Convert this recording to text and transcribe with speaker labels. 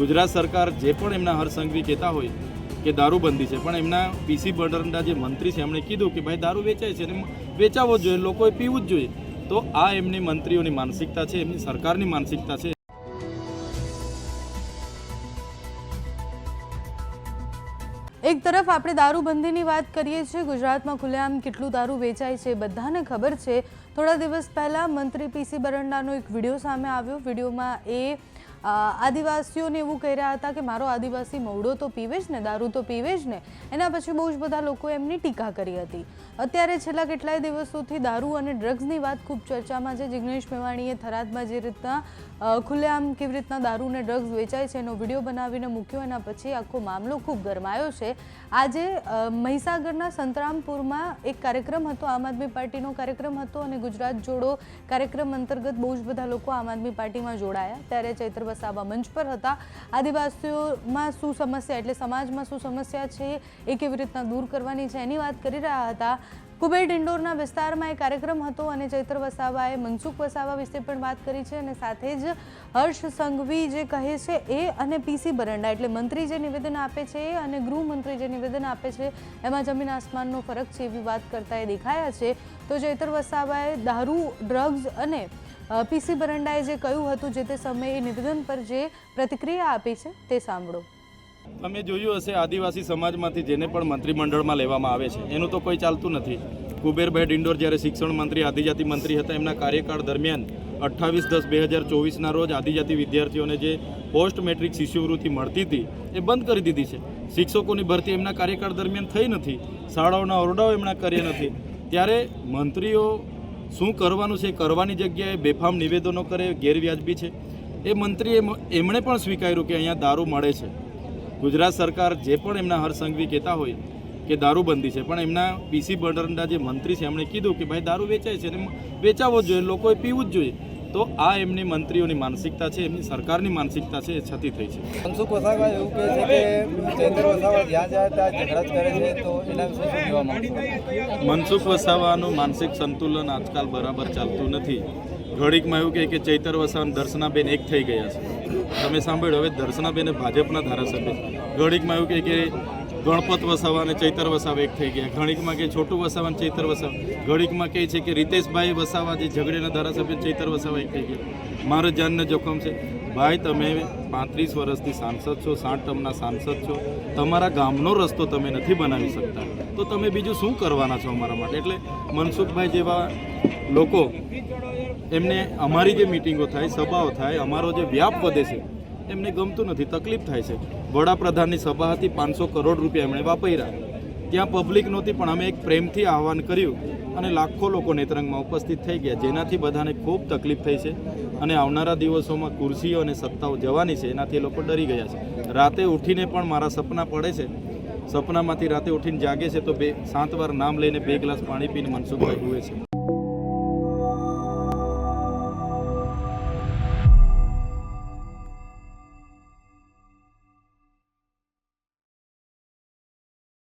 Speaker 1: ગુજરાત સરકાર જે પણ એમના હરસંઘવી કહેતા હોય કે દારૂબંધી છે, પણ એમના પીસી બર્ડરના જે મંત્રી છે, એમણે કીધું કે ભાઈ, દારૂ વેચાય છે અને વેચાવો જ જોઈએ, લોકોએ પીવું જ જોઈએ. તો આ એમની મંત્રીઓની માનસિકતા છે, એમની સરકારની માનસિકતા છે.
Speaker 2: એક તરફ આપણે દારૂબંધીની વાત કરીએ છીએ, ગુજરાતમાં ખુલ્લેઆમ કેટલું દારૂ વેચાય છે બધાને ખબર છે. થોડા દિવસ પહેલાં મંત્રી પીસી બરંડાનો એક વીડિયો સામે આવ્યો. વિડીયોમાં એ આદિવાસીઓને એવું કહી રહ્યા હતા કે મારો આદિવાસી મવડો તો પીવે જ ને, દારૂ તો પીવે જ ને. એના પછી બહુ જ બધા લોકોએ એમની ટીકા કરી હતી. અત્યારે છેલ્લા કેટલાય દિવસોથી દારૂ અને ડ્રગ્સની વાત ખૂબ ચર્ચામાં છે. જિગ્નેશ મેવાણીએ થરાદમાં જે રીતના ખુલ્લેઆમ કેવી રીતના દારૂ અને ડ્રગ્સ વેચાય છે એનો વીડિયો બનાવીને મૂક્યો, એના પછી આખો મામલો ખૂબ ગરમાયો છે. આજે મહીસાગરના સંતરામપુરમાં એક કાર્યક્રમ હતો, આમ આદમી પાર્ટીનો કાર્યક્રમ હતો અને ગુજરાત જોડો કાર્યક્રમ અંતર્ગત બહુ જ બધા લોકો આમ આદમી પાર્ટીમાં જોડાયા. ત્યારે ચૈત્ર વસાવા મંચ પર હતા. આદિવાસીઓમાં શું સમસ્યા એટલે સમાજમાં શું સમસ્યા છે એ કેવી રીતના દૂર કરવાની છે એની વાત કરી રહ્યા હતા. કુબેર ઇન્ડોરના વિસ્તારમાં એ કાર્યક્રમ હતો અને ચૈત્ર વસાવાએ મનસુખ વસાવા વિશે પણ વાત કરી છે અને સાથે જ હર્ષ સંઘવી જે કહે છે એ અને પીસી બરંડા એટલે મંત્રી જે નિવેદન આપે છે અને ગૃહમંત્રી જે નિવેદન આપે છે એમાં જમીન આસમાનનો ફરક છે એવી વાત કરતા એ દેખાયા છે. તો ચૈત્ર વસાવાએ દારૂ, ડ્રગ્સ અને પીસી બરંડાએ જે કહ્યું હતું જે તે સમયે નિવેદન પર જે પ્રતિક્રિયા આપી છે તે સાંભળો.
Speaker 1: તમે જોયું હશે, આદિવાસી સમાજમાંથી જેને પણ મંત્રીમંડળમાં લેવામાં આવે છે, એનું તો કોઈ ચાલતું નથી. કુબેરભાઈ ડિંડોર જ્યારે શિક્ષણ મંત્રી, આદિજાતિ મંત્રી હતા, એમના કાર્યકાળ દરમિયાન અઠ્ઠાવીસ દસ બે હજાર ચોવીસના રોજ આદિજાતિ વિદ્યાર્થીઓને જે પોસ્ટ મેટ્રિક શિષ્યવૃત્તિ મળતી હતી, એ બંધ કરી દીધી છે. શિક્ષકોની ભરતી એમના કાર્યકાળ દરમિયાન થઈ નથી, શાળાઓના ઓરડાઓ એમના કર્યા નથી. ત્યારે મંત્રીઓ શું કરવાનું છે, કરવાની જગ્યાએ બેફામ નિવેદનો કરે, ગેરવ્યાજબી છે? એ મંત્રીએ એમણે પણ સ્વીકાર્યું કે અહીંયા દારૂ મળે છે. ગુજરાત સરકાર જે પણ એમના હરસંઘવી કહેતા હોય કે દારૂબંધી છે, પણ એમના પીસી બર્ડરના જે મંત્રી છે, એમણે કીધું કે ભાઈ દારૂ વેચાય છે અને વેચાવો જ જોઈએ, લોકોએ પીવું જ જોઈએ. તો આ એમની મંત્રીઓની માનસિકતા છે એમની સરકારની માનસિકતા છે એ છતી થઈ છે.
Speaker 3: મનસુખ વસાવા એવું કહે છે કે ચૈતર વસાવા જ્યાં જાય ત્યાં ઝઘડા જ કરે છે તો એના વિશે શું કહેવા માંગુ
Speaker 1: મનસુખ વસાવાનું માનસિક સંતુલન આજકાલ બરાબર ચાલતું નથી. ઘડીકમાં એવું કહે કે ચૈતર વસાવા દર્શનાબેન એક થઈ ગયા છે. તમે સાંભળ્યું હવે દર્શનાબેન ભાજપના ધારાસભ્ય ઘડીકમાં એવું કહે કે ગણપત વસાવા અને ચૈતર વસાવા એક થઈ ગયા. ઘણીકમાં કે છોટું વસાવા અને ચૈતર વસાવા. ઘણીકમાં કહે છે કે રીતેશભાઈ વસાવા જે ઝઘડેના ધારાસભ્ય ચૈતર વસાવા એક થઈ ગયા. મારા જાનને જોખમ છે. ભાઈ, તમે પાંત્રીસ વર્ષથી સાંસદ છો, સાઠ ટર્મના સાંસદ છો. તમારા ગામનો રસ્તો તમે નથી બનાવી શકતા. તો તમે બીજું શું કરવાના છો અમારા માટે? એટલે મનસુખભાઈ જેવા લોકો, એમને અમારી જે મિટિંગો થાય, સભાઓ થાય, અમારો જે વ્યાપ વધે છે એમને ગમતું નથી, તકલીફ થાય છે. વડાપ્રધાનની સભા હતી, પાંચસો કરોડ રૂપિયા એમણે વાપર્યા. ત્યાં પબ્લિક નહોતી, પણ અમે એક પ્રેમથી આહવાન કર્યું અને લાખો લોકો નેત્રંગમાં ઉપસ્થિત થઈ ગયા, જેનાથી બધાને ખૂબ તકલીફ થઈ છે. અને આવનારા દિવસોમાં ખુરશીઓ અને સત્તાઓ જવાની છે, એનાથી એ લોકો ડરી ગયા છે. રાતે ઉઠીને પણ મારા સપના પડે છે. સપનામાંથી રાતે ઉઠીને જાગે છે, તો બે સાત વાર નામ લઈને બે ગ્લાસ પાણી પીને મનસુખભાઈ હુએ છે.